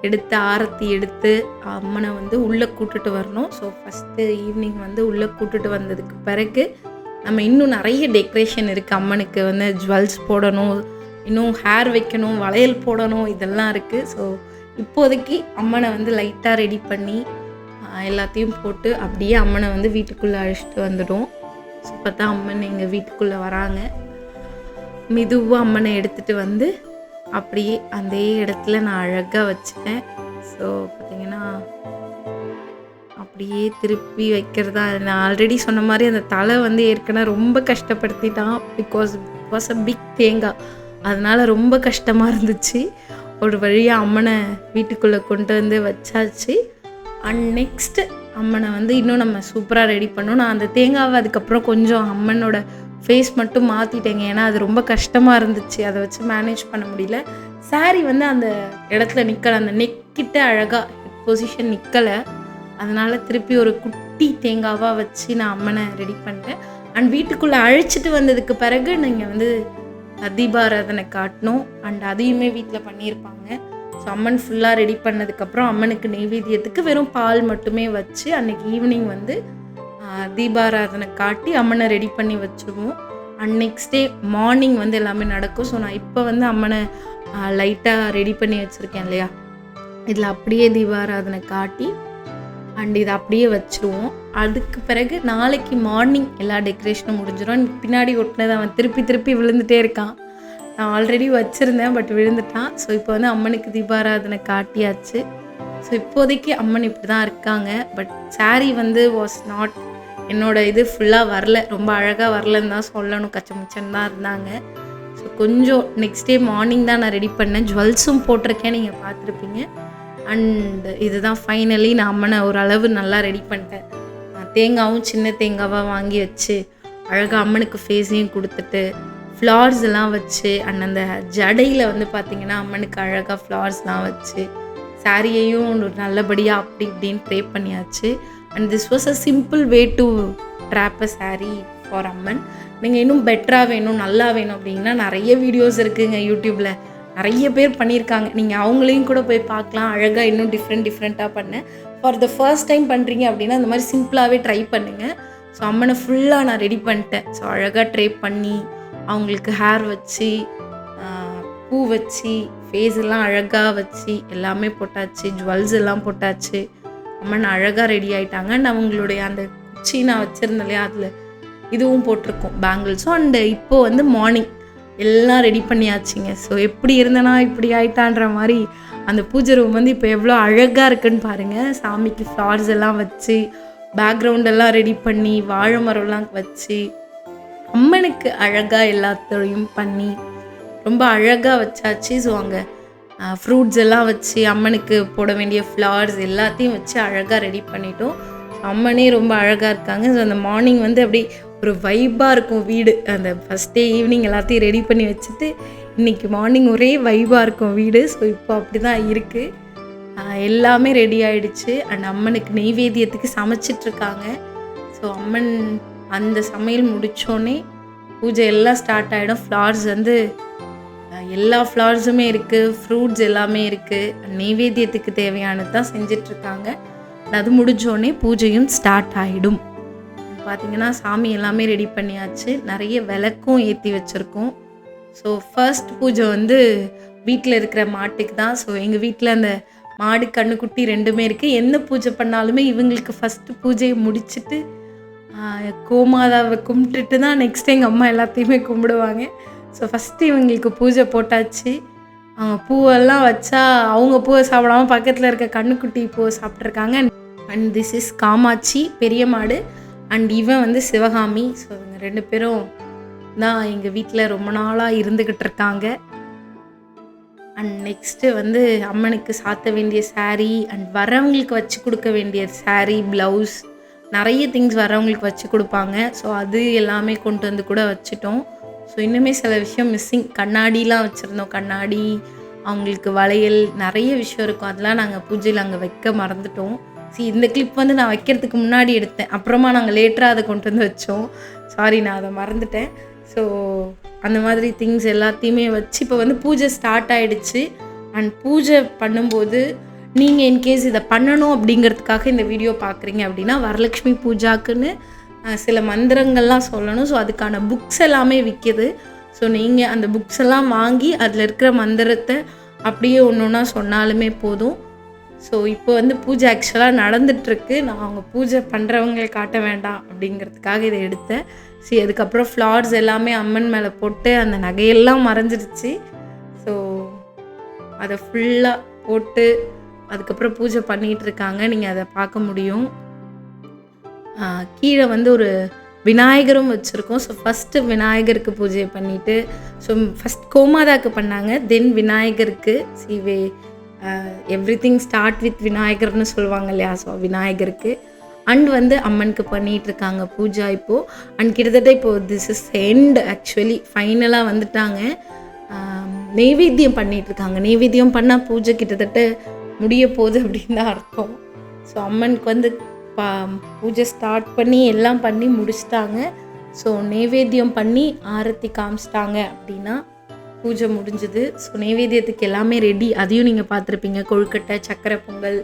எடுத்து ஆரத்தி எடுத்து அம்மனை வந்து உள்ளே கூட்டுட்டு வரணும். ஸோ ஃபஸ்ட்டு ஈவினிங் வந்து உள்ளே கூட்டுட்டு வந்ததுக்கு பிறகு நம்ம இன்னும் நிறைய டெக்கரேஷன் இருக்குது அம்மனுக்கு வந்து ஜுவல்ஸ் போடணும் இன்னும் ஹேர் வைக்கணும் வளையல் போடணும் இதெல்லாம் இருக்குது ஸோ இப்போதைக்கு அம்மனை வந்து லைட்டாக ரெடி பண்ணி எல்லாத்தையும் போட்டு அப்படியே அம்மனை வந்து வீட்டுக்குள்ளே அழைச்சிட்டு வந்துடும் ஸோ பார்த்தா அம்மன் எங்கள் வீட்டுக்குள்ளே வராங்க. மெதுவாக அம்மனை எடுத்துகிட்டு வந்து அப்படியே அதே இடத்துல நான் அழகாக வச்சேன் ஸோ பார்த்தீங்கன்னா அப்படியே திருப்பி வைக்கிறதா நான் ஆல்ரெடி சொன்ன மாதிரி அந்த தலை வந்து ஏற்கனவே ரொம்ப கஷ்டப்படுத்திட்டான். பிகாஸ் வாஸ் அ பிக் தேங்காய். அதனால் ரொம்ப கஷ்டமாக இருந்துச்சு. ஒரு வழியாக அம்மனை வீட்டுக்குள்ளே கொண்டு வந்து வச்சாச்சு. அண்ட் நெக்ஸ்ட்டு அம்மனை வந்து இன்னும் நம்ம சூப்பராக ரெடி பண்ணோம். நான் அந்த தேங்காவை அதுக்கப்புறம் கொஞ்சம் அம்மனோட ஃபேஸ் மட்டும் மாற்றிட்டேங்க ஏன்னா அது ரொம்ப கஷ்டமாக இருந்துச்சு. அதை வச்சு மேனேஜ் பண்ண முடியல. saree வந்து அந்த இடத்துல நிற்கலை அந்த நெக்கிட்ட அழகாக பொசிஷன் நிற்கலை அதனால் திருப்பி ஒரு குட்டி தேங்காவாக வச்சு நான் அம்மனை ரெடி பண்ணிட்டேன். அண்ட் வீட்டுக்குள்ளே அழைச்சிட்டு வந்ததுக்கு பிறகு நீங்கள் வந்து தீபாராதனை காட்டணும் அண்ட் அதையுமே வீட்டில் பண்ணியிருப்பாங்க. ஸோ அம்மன் ஃபுல்லாக ரெடி பண்ணதுக்கப்புறம் அம்மனுக்கு நெய்வேத்தியத்துக்கு வெறும் பால் மட்டுமே வச்சு அன்றைக்கி ஈவினிங் வந்து தீபாராதனை காட்டி அம்மனை ரெடி பண்ணி வச்சுருவோம். அண்ட் நெக்ஸ்ட் டே மார்னிங் வந்து எல்லாமே நடக்கும். ஸோ நான் இப்போ வந்து அம்மனை லைட்டாக ரெடி பண்ணி வச்சுருக்கேன் இல்லையா? இதில் அப்படியே தீபாராதனை காட்டி அண்ட் இதை அப்படியே வச்சுருவோம். அதுக்கு பிறகு நாளைக்கு மார்னிங் எல்லா டெக்கரேஷனும் முடிஞ்சிடும் பின்னாடி ஒட்டினது அவன் திருப்பி திருப்பி விழுந்துட்டே இருக்கான். நான் ஆல்ரெடி வச்சுருந்தேன் பட் விழுந்துட்டான். ஸோ இப்போ வந்து அம்மனுக்கு தீபாராதனை காட்டியாச்சு. ஸோ இப்போதைக்கு அம்மன் இப்படி தான் இருக்காங்க. பட் saree வந்து வாஸ் நாட் என்னோட இது ஃபுல்லாக வரல. ரொம்ப அழகாக வரலன்னு தான் சொல்லணும். கச்சமுச்சன் தான் இருந்தாங்க. ஸோ கொஞ்சம் நெக்ஸ்ட் டே மார்னிங் தான் நான் ரெடி பண்ணேன். ஜுவல்ஸும் போட்டிருக்கேன். நீங்கள் பார்த்துருப்பீங்க. அண்ட் இதுதான் ஃபைனலி நான் அம்மனை ஓரளவு நல்லா ரெடி பண்ணிட்டேன். நான் தேங்காவும் சின்ன தேங்காவாக வாங்கி வச்சு அழகாக அம்மனுக்கு ஃபேஸையும் கொடுத்துட்டு ஃப்ளார்ஸ் எல்லாம் வச்சு அண்ட் அந்த ஜடையில் வந்து பார்த்திங்கன்னா அம்மனுக்கு அழகாக ஃப்ளார்ஸ்லாம் வச்சு சாரியையும் நல்லபடியாக அப்படி இப்படின்னு ப்ரே பண்ணியாச்சு. And this was a simple way to drape a saree for Amman நீங்கள் இன்னும் பெட்டராக வேணும் நல்லா வேணும் அப்படின்னா நிறைய வீடியோஸ் இருக்குதுங்க யூடியூப்பில் நிறைய பேர் பண்ணியிருக்காங்க. நீங்கள் அவங்களையும் கூட போய் பார்க்கலாம். அழகாக இன்னும் டிஃப்ரெண்ட் டிஃப்ரெண்ட்டாக பண்ணேன் ஃபார் த ஃபர்ஸ்ட் டைம் பண்ணுறீங்க அப்படின்னா அந்த மாதிரி சிம்பிளாகவே ட்ரை பண்ணுங்கள் ஸோ அம்மனை ஃபுல்லாக நான் ரெடி பண்ணிட்டேன். ஸோ அழகாக ட்ரை பண்ணி அவங்களுக்கு ஹேர் வச்சு பூ வச்சு ஃபேஸ் எல்லாம் அழகாக வச்சு எல்லாமே போட்டாச்சு ஜுவல்ஸ் எல்லாம் போட்டாச்சு. அம்மன் அழகாக ரெடி ஆயிட்டாங்க. அண்ட் அவங்களுடைய அந்த குச்சி நான் வச்சுருந்தேன் இல்லையா அதில் இதுவும் போட்டிருக்கோம் பேங்கிள்ஸும் அண்டு இப்போ வந்து மார்னிங் எல்லாம் ரெடி பண்ணியாச்சுங்க. ஸோ எப்படி இருந்தனா இப்படி ஆயிட்டான்ற மாதிரி அந்த பூஜை ரூம் வந்து இப்போ எவ்வளோ அழகாக இருக்குன்னு பாருங்கள் சாமிக்கு ஃப்ளார்ஸ் எல்லாம் வச்சு பேக்ரவுண்டெல்லாம் ரெடி பண்ணி வாழை மரம்லாம் வச்சு அம்மனுக்கு அழகாக எல்லாத்தையும் பண்ணி ரொம்ப அழகாக வச்சாச்சு. ஸோ அங்கே ஃப்ரூட்ஸ் எல்லாம் வச்சு அம்மனுக்கு போட வேண்டிய ஃப்ளவர்ஸ் எல்லாத்தையும் வச்சு அழகாக ரெடி பண்ணிட்டோம். அம்மனே ரொம்ப அழகாக இருக்காங்க. ஸோ அந்த மார்னிங் வந்து அப்படி ஒரு வைப்பாக இருக்கும் வீடு. அந்த ஃபஸ்ட் டே ஈவினிங் எல்லாத்தையும் ரெடி பண்ணி வச்சுட்டு இன்றைக்கி மார்னிங் ஒரே வைப்பாக இருக்கும் வீடு. ஸோ இப்போ அப்படி தான் இருக்குது எல்லாமே ரெடி ஆகிடுச்சு அண்ட் அம்மனுக்கு நெய்வேத்தியத்துக்கு சமைச்சிட்ருக்காங்க ஸோ அம்மன் அந்த சமையல் முடித்தோடனே பூஜை எல்லாம் ஸ்டார்ட் ஆகிடும் ஃப்ளார்ஸ் வந்து எல்லா ஃப்ளார்ஸுமே இருக்குது ஃப்ரூட்ஸ் எல்லாமே இருக்குது நெய்வேத்தியத்துக்கு தேவையானது தான் செஞ்சிட்ருக்காங்க. அது முடிஞ்சோடனே பூஜையும் ஸ்டார்ட் ஆகிடும் பார்த்தீங்கன்னா சாமி எல்லாமே ரெடி பண்ணியாச்சு. நிறைய விளக்கும் ஏற்றி வச்சுருக்கோம். ஸோ ஃபர்ஸ்ட் பூஜை வந்து வீட்டில் இருக்கிற மாட்டுக்கு தான். ஸோ எங்கள் வீட்டில் அந்த மாடு கண்ணுக்குட்டி ரெண்டுமே இருக்குது எந்த பூஜை பண்ணாலுமே இவங்களுக்கு ஃபஸ்ட்டு பூஜையை முடிச்சுட்டு கோமாதாவை கும்பிட்டுட்டு தான் நெக்ஸ்ட் எங்கள் அம்மா எல்லாத்தையுமே கும்பிடுவாங்க. ஸோ ஃபஸ்ட்டு இவங்களுக்கு பூஜை போட்டாச்சு. அவங்க பூவெல்லாம் வச்சா அவங்க பூவை சாப்பிடாம பக்கத்தில் இருக்க கண்ணுக்குட்டி பூவை சாப்பிட்ருக்காங்க அண்ட் திஸ் இஸ் காமாட்சி பெரிய மாடு. அண்ட் இவன் வந்து சிவகாமி. ஸோ இவங்க ரெண்டு பேரும் தான் எங்கள் வீட்டில் ரொம்ப நாளாக இருந்துக்கிட்டு இருக்காங்க. அண்ட் நெக்ஸ்ட்டு வந்து அம்மனுக்கு சாத்த வேண்டிய சாரீ அண்ட் வரவங்களுக்கு வச்சு கொடுக்க வேண்டிய சாரீ ப்ளவுஸ் நிறைய திங்ஸ் வரவங்களுக்கு வச்சு கொடுப்பாங்க. ஸோ அது எல்லாமே கொண்டு வந்து கூட வச்சுட்டோம். ஸோ இன்னுமே சில விஷயம் மிஸ்ஸிங் கண்ணாடிலாம் வச்சுருந்தோம். கண்ணாடி அவங்களுக்கு வளையல் நிறைய விஷயம் இருக்கும். அதெல்லாம் நாங்கள் பூஜையில் அங்கே வைக்க மறந்துட்டோம். See இந்த கிளிப் வந்து நான் வைக்கிறதுக்கு முன்னாடி எடுத்தேன். அப்புறமா நாங்கள் லேட்டராக அதை கொண்டு வந்து வச்சோம். சாரி நான் அதை மறந்துட்டேன். ஸோ அந்த மாதிரி திங்ஸ் எல்லாத்தையுமே வச்சு இப்போ வந்து பூஜை ஸ்டார்ட் ஆகிடுச்சு அண்ட் பூஜை பண்ணும்போது நீங்கள் இன்கேஸ் இதை பண்ணணும் அப்படிங்கிறதுக்காக இந்த வீடியோ பார்க்குறீங்க அப்படின்னா வரலட்சுமி பூஜாக்குன்னு சில மந்திரங்கள்லாம் சொல்லணும். ஸோ அதுக்கான புக்ஸ் எல்லாமே விற்கிது ஸோ நீங்கள் அந்த புக்ஸ் எல்லாம் வாங்கி அதில் இருக்கிற மந்திரத்தை அப்படியே ஒன்று ஒன்றா சொன்னாலுமே போதும். ஸோ இப்போ வந்து பூஜை ஆக்சுவலாக நடந்துட்டுருக்கு. நான் அவங்க பூஜை பண்ணுறவங்களை காட்ட வேண்டாம் அப்படிங்கிறதுக்காக இதை எடுத்தேன். சரி அதுக்கப்புறம் ஃப்ளார்ஸ் எல்லாமே அம்மன் மேலே போட்டு அந்த நகையெல்லாம் மறைஞ்சிருச்சு. ஸோ அதை ஃபுல்லாக போட்டு அதுக்கப்புறம் பூஜை பண்ணிகிட்டு இருக்காங்க நீங்கள் அதை பார்க்க முடியும். கீழே வந்து ஒரு விநாயகரும் வச்சுருக்கோம். ஸோ ஃபஸ்ட்டு விநாயகருக்கு பூஜை பண்ணிவிட்டு ஸோ ஃபஸ்ட் கோமாதாக்கு பண்ணாங்க தென் விநாயகருக்கு. சிவே எவ்ரி திங் ஸ்டார்ட் வித் விநாயகர்னு சொல்லுவாங்க இல்லையா? ஸோ விநாயகருக்கு. அண்ட் வந்து அம்மனுக்கு பண்ணிகிட்டு இருக்காங்க பூஜா இப்போது அண்ட் கிட்டத்தட்ட இப்போது திஸ் இஸ் எண்ட் ஆக்சுவலி ஃபைனலாக வந்துட்டாங்க. நெய்வேத்தியம் பண்ணிகிட்டு இருக்காங்க. நெய்வேத்தியம் பண்ணால் பூஜை கிட்டத்தட்ட முடிய போகுது அப்படின்னு தான் அர்த்தம். ஸோ அம்மனுக்கு வந்து பா பூஜை ஸ்டார்ட் பண்ணி எல்லாம் பண்ணி முடிச்சிட்டாங்க. ஸோ நைவேத்தியம் பண்ணி ஆரத்தி காமிச்சிட்டாங்க அப்படின்னா பூஜை முடிஞ்சுது. ஸோ நைவேத்தியத்துக்கு எல்லாமே ரெடி அதையும் நீங்கள் பார்த்துருப்பீங்க. கொழுக்கட்டை சக்கரை பொங்கல்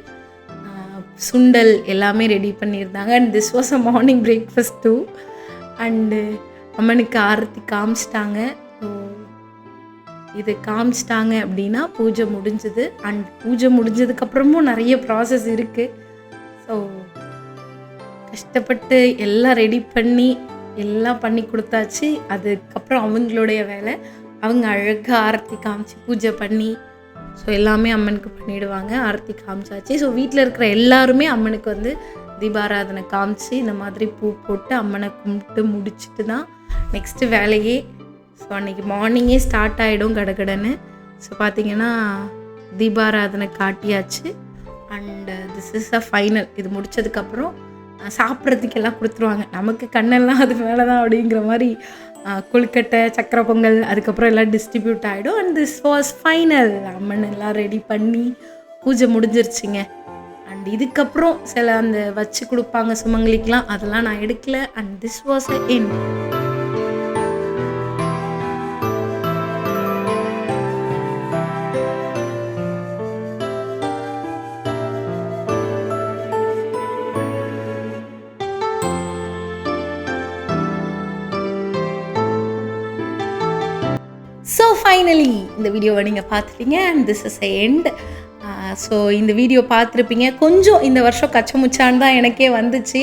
சுண்டல் எல்லாமே ரெடி பண்ணியிருந்தாங்க. And this was a morning breakfast too and அம்மனுக்கு ஆரத்தி காமிச்சிட்டாங்க. ஸோ இது காமிச்சிட்டாங்க அப்படின்னா பூஜை முடிஞ்சுது. அண்ட் பூஜை முடிஞ்சதுக்கப்புறமும் நிறைய ப்ராசஸ் இருக்குது ஸோ கஷ்டப்பட்டு எல்லாம் ரெடி பண்ணி எல்லாம் பண்ணி கொடுத்தாச்சு. அதுக்கப்புறம் அவங்களுடைய வேலை. அவங்க அழகாக ஆரத்தி காமிச்சு பூஜை பண்ணி ஸோ எல்லாமே அம்மனுக்கு பண்ணிவிடுவாங்க ஆரத்தி காமிச்சாச்சு. ஸோ வீட்டில் இருக்கிற எல்லாருமே அம்மனுக்கு வந்து தீபாராதனை காமிச்சு இந்த மாதிரி பூ போட்டு அம்மனை கும்பிட்டு முடிச்சுட்டு தான் நெக்ஸ்ட்டு வேலையே. ஸோ அன்றைக்கி மார்னிங்கே ஸ்டார்ட் ஆகிடும் கடகடன்னு ஸோ பார்த்தீங்கன்னா தீபாராதனை காட்டியாச்சு. And this is a final இது முடிச்சதுக்கப்புறம் சாப்பிட்றதுக்கெல்லாம் கொடுத்துருவாங்க. நமக்கு கண்ணெல்லாம் அது மேலே தான் அப்படிங்கிற மாதிரி கொழுக்கட்டை சக்கரை பொங்கல் அதுக்கப்புறம் எல்லாம் டிஸ்ட்ரிபியூட் ஆகிடும் and this was final Amman எல்லாம் ரெடி பண்ணி பூஜை முடிஞ்சிருச்சுங்க. அண்ட் இதுக்கப்புறம் சில அந்த வச்சு கொடுப்பாங்க சுமங்கலிக்கெலாம் அதெல்லாம் நான் எடுக்கல. அண்ட் திஸ் வாஸ் அ என் ஃபைனலி இந்த வீடியோவை நீங்கள் பார்த்துட்டீங்க and this is end so இந்த வீடியோ பார்த்துருப்பீங்க. கொஞ்சம் இந்த வருஷம் கச்சமுச்சான்னு தான் எனக்கே வந்துச்சு.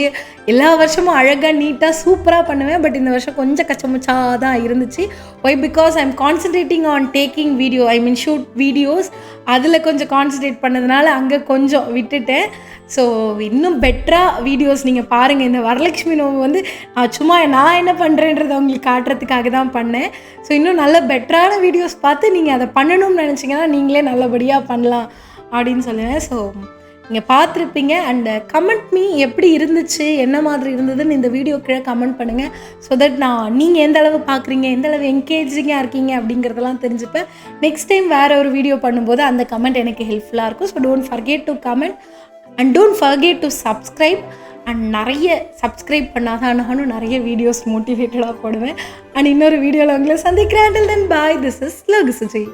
எல்லா வருஷமும் அழகாக நீட்டாக சூப்பராக பண்ணுவேன். பட் இந்த வருஷம் கொஞ்சம் கச்சமுச்சா தான் இருந்துச்சு. Why because I am concentrating on taking video I mean shoot videos அதில் கொஞ்சம் கான்சன்ட்ரேட் பண்ணதுனால அங்கே கொஞ்சம் விட்டுட்டேன். ஸோ இன்னும் பெட்டராக வீடியோஸ் நீங்கள் பாருங்கள் இந்த வரலட்சுமி நோம்பு வந்து நான் சும்மா நான் என்ன பண்ணுறேன்றதை உங்களுக்கு காட்டுறதுக்காக தான் பண்ணேன். ஸோ இன்னும் நல்ல பெட்டரான வீடியோஸ் பார்த்து நீங்கள் அதை பண்ணணும்னு நினச்சிங்கன்னா நீங்களே நல்லபடியாக பண்ணலாம். அப்படின்னு சொல்லுவேன் ஸோ நீங்கள் பார்த்துருப்பீங்க. அண்ட் கமெண்ட் uh, மீ எப்படி இருந்துச்சு என்ன மாதிரி இருந்ததுன்னு இந்த வீடியோ கீழே கமெண்ட் பண்ணுங்கள் ஸோ தட் நான் நீங்கள் எந்த அளவு பார்க்குறீங்க எந்த அளவு என்கேஜிங்காக இருக்கீங்க அப்படிங்கிறதெல்லாம் தெரிஞ்சுப்பேன். நெக்ஸ்ட் டைம் வேறு ஒரு வீடியோ பண்ணும்போது அந்த கமெண்ட் எனக்கு ஹெல்ப்ஃபுல்லாக இருக்கும். So don't forget to comment and don't forget to subscribe and நிறைய சப்ஸ்கிரைப் பண்ணாதான் நானும் நிறைய வீடியோஸ் மோட்டிவேட்டடாக போடுவேன். அண்ட் இன்னொரு வீடியோவில் உங்களை சந்திக்கிறேன். Then bye this is Lagoo Sujay